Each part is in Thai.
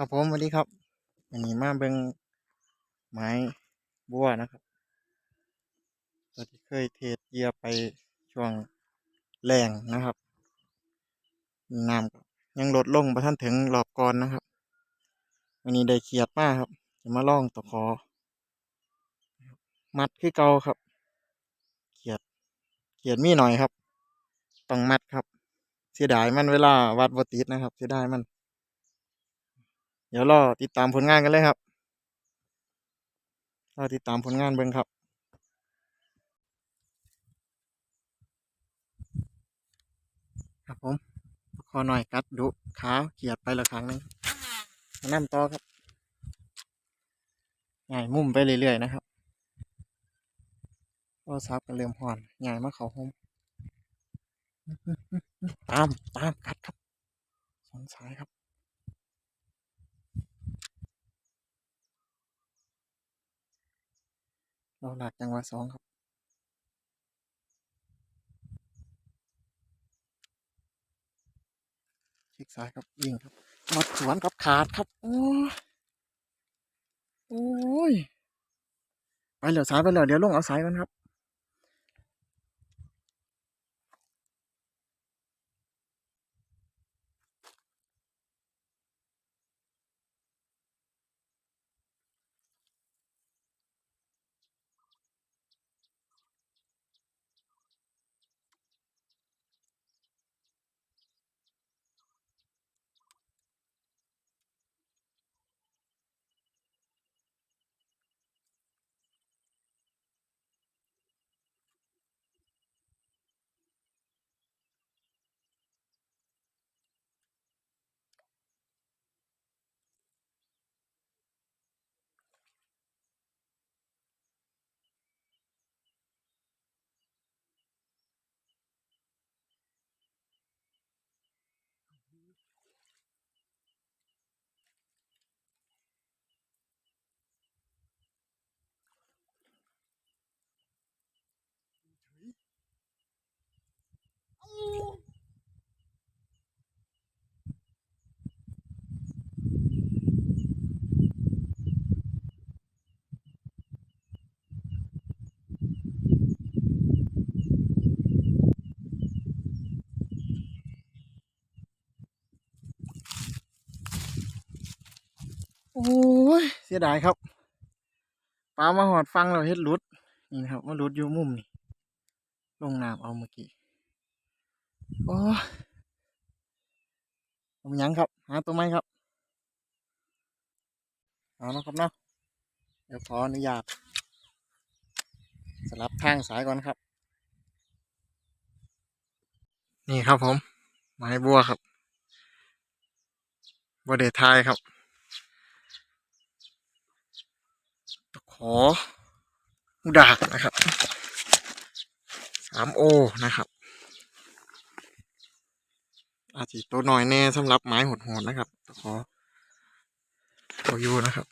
ครับผมสวัสดีครับอันนี้มาเบิ่งไม้บัวนะครับตัวที่เคยเทศเยียไปช่วงแรงนะครับน้ำยังลดลงประทันถึงรอบก่อนนะครับวันนี้ได้เขียดมากครับ จะมาล่องตะขอ มัดคือเก่าครับ เขียดเขียดมีหน่อยครับต้องมัดครับ เสียดายมันเวลาวัดบติดนะครับ เสียดายมัน เดี๋ยวรอติดตามผลงานกันเลยครับรอติดตามผลงานเบิ่งครับครับผมคอหน่อยกัดดุขาเขียดไปละครั้งนึงมานั่ต่อครับง่ายมุมไปเรื่อยๆนะครับโทรศัพท์ก็เริ่มห่อนง่ายมาเขาห้องตามตามกัดครับสองสายครับ เราหลักจังหวะสองครับ คลิกซ้ายครับ ยิงครับมาสวนกับขาดครับ โอ้ยโอ้ย ไปเหลือซ้ายไปเหลือเดี๋ยวลงเอาซ้ายกันครับ โอ้ยเสียดายครับปลามาหอดฟังเราเฮ็ดหลุดนี่นะครับมาหลุดอยู่มุมนี่ลงน้ำเอาเมื่อกี้โอ้ยผมยังครับหาตัวไม้ครับเอานะครับเนาะเดี๋ยวขออนุญาตสลับทางสายก่อนครับ นี่ครับผมไม้บัวครับบัวเดทายครับ ตะขอหูดากนะครับสามโอนะครับ อาจจะตัวน่อยแน่สำหรับไม้โหดนะครับตะขอตัวยูนะครับ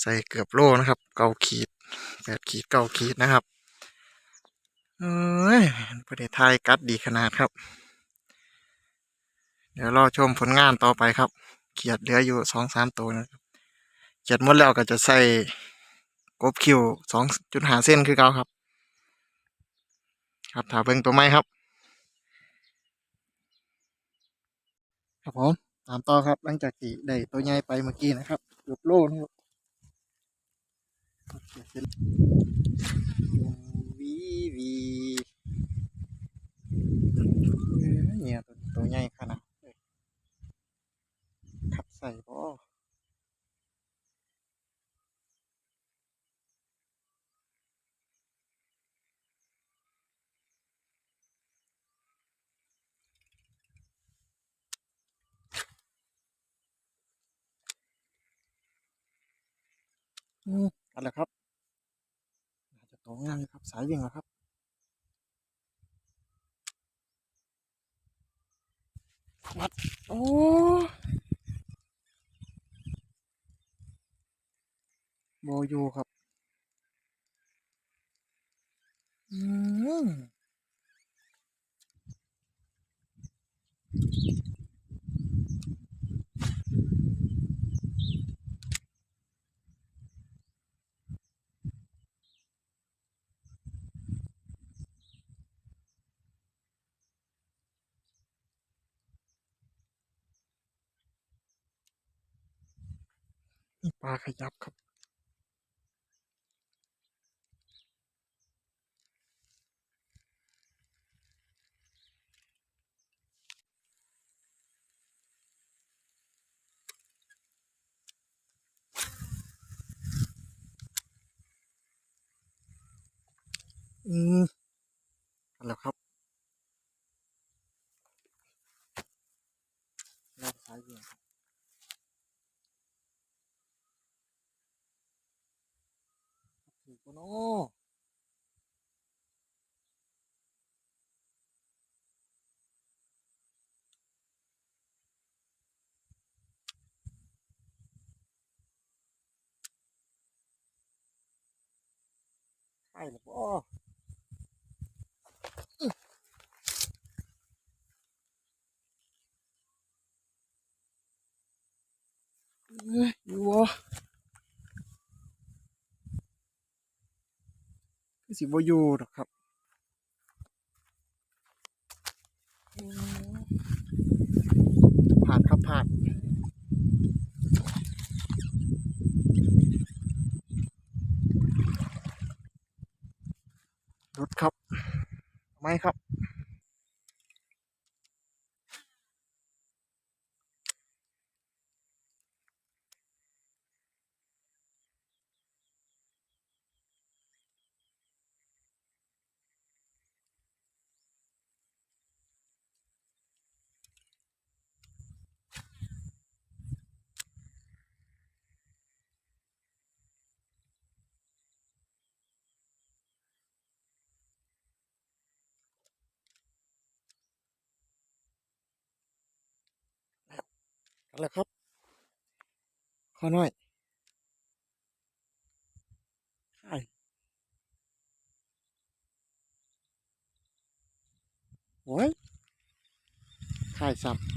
ใส่เกือบโลนะครับ เก้าขีดแปดขีดเก้าขีดนะครับเอ้ยประเทศไทยกัดดีขนาดครับ เดี๋ยวรอชมผลงานต่อไปครับ เขียดเหลืออยู่สองสามตัวนะครับเขียดหมดแล้วก็จะใส่ กบคิวสองจุดหาเส้นคือเก่าครับ ครับถาเบิ่งตัวไม้ครับ ครับผมตามต่อครับ หลังจากที่ได้ตัวใหญ่ไปเมื่อกี้นะครับเกือบโลนะครับเขียดเสร็จวีวีเนี่ยตัวตัวใหญ่ขนาดขับใส่บ่ อืมเอะไรครับน่าจะโตงามอยู่ครับ สายวิ่งแล้วครับวัดโอ้โบอยูครับ อืม นี่ปลาขยับครับ อืมแล้วครับรอบซ้ายเบี่ยงครับ ถือปนาะใช่หรือเปล่าอยู่วะ คือสิบอยู่หรอกครับผ่านครับผ่านรถครับ ไม่ครับ กันแล้วครับขอหน่อยใช่โอ้ยใช่สับ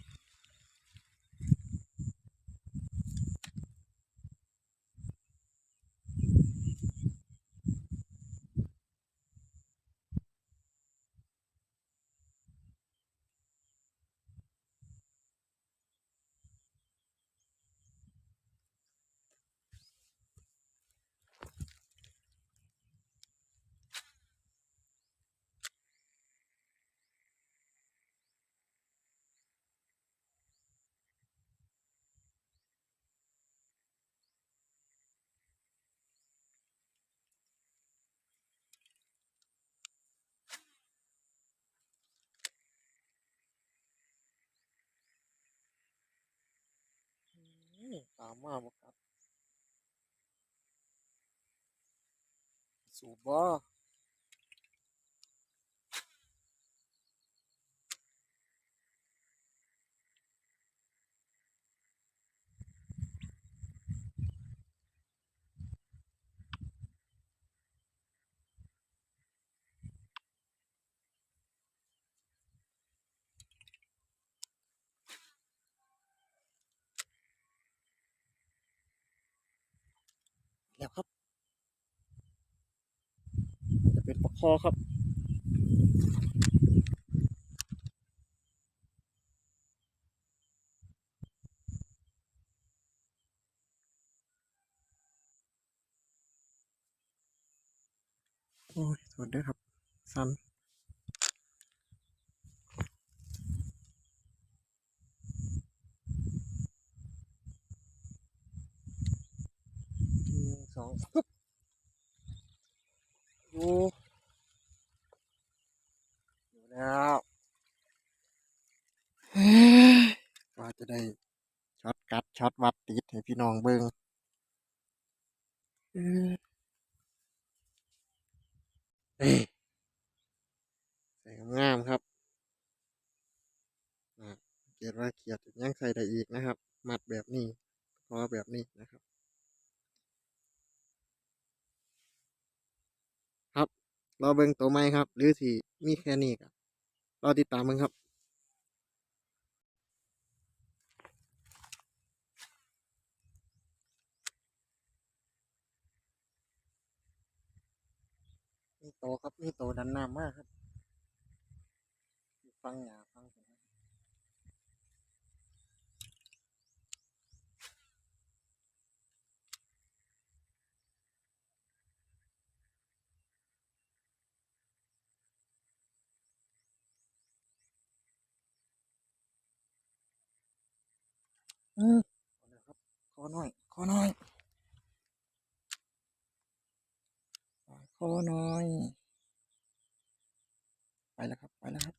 ตามมาบ่ครับ สูบบ่ วครับจะเป็นปลาคอครับโอ้ยสวัสดีครับ สันห นึ่งสองปึ๊บอยู่อยู่แล้วเฮ้ยว่าจะได้ช็อตกัดช็อตวัดติดให้พี่น้องเบิ่งเอ้ยเอ้ยใส่งามๆครับอ่าเกียดว่าเขียดยังใส่ได้อีกนะครับ มัดแบบนี้พอแบบนี้นะครับ ค รับรอเบิ่งตัวใหม่ครับ หรือสิมีแค่นี้ครับรอติดตามมึงครับมีโตครับมีโตดันน้ำมากครับ ฟังหยาฟัง ผมนะอืมเอครับขอหน่อยขอหน่อยขอหน่อย ไปแล้วครับ ไปแล้วครับ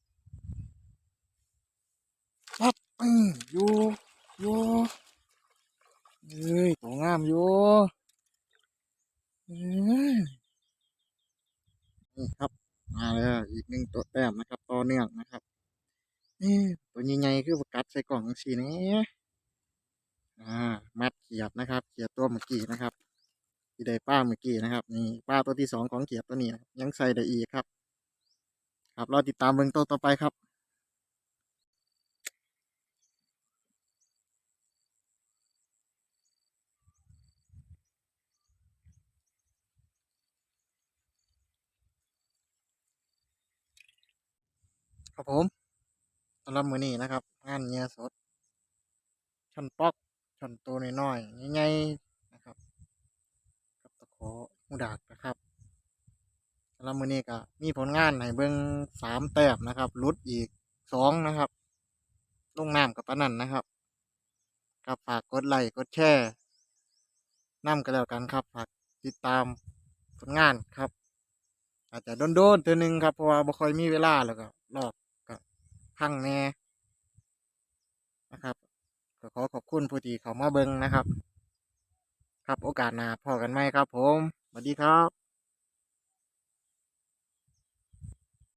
ปั๊บอืมอยู่อยู่เอ้ยตัวงามอยู่เอ้ยนี่ครับมาแล้วอีกหนึ่งตัวแต้มนะครับต่อเนื่องนะครับนี่ตัวใหญ่ๆคือประกัดใส่กล่องสีนี้ อ่ามัดเขียบนะครับ เขียบตัวเมื่อกี้นะครับ ที่ได้ป้าเมื่อกี้นะครับ นี่ป้าตัวที่สองของเขียบตัวนี้ยังใส่ได้อีกครับ ครับเรอติดตามเบิ่งตัวต่อไปครับครับผมสำหรับมือนี้นะครับ งานเงียสดช่อนปอก ช่อนตัวน้อยๆใหญ่ๆนะครับ กับตะขอหูดากนะครับสำหรับมื้อนี้ก็มีผลงานให้เบิ่งสามแต้มนะครับลุดอีกสองนะครับลงน้ำกับปานนันนะครับก็ฝากกดไลค์กดแชร์น้ำกันแล้วกันครับฝากติดตามผลงานครับ อาจจะโดนๆเทื่อหนึงครับเพราะว่าบ่ค่อยมีเวลาแล้วก็รอบก็พังแน่นะครับ ขอขอบคุณผู้ที่เขามาเบิ่งนะครับ ครับโอกาสหน้าพอกันไหมครับผมสวัสดีครับ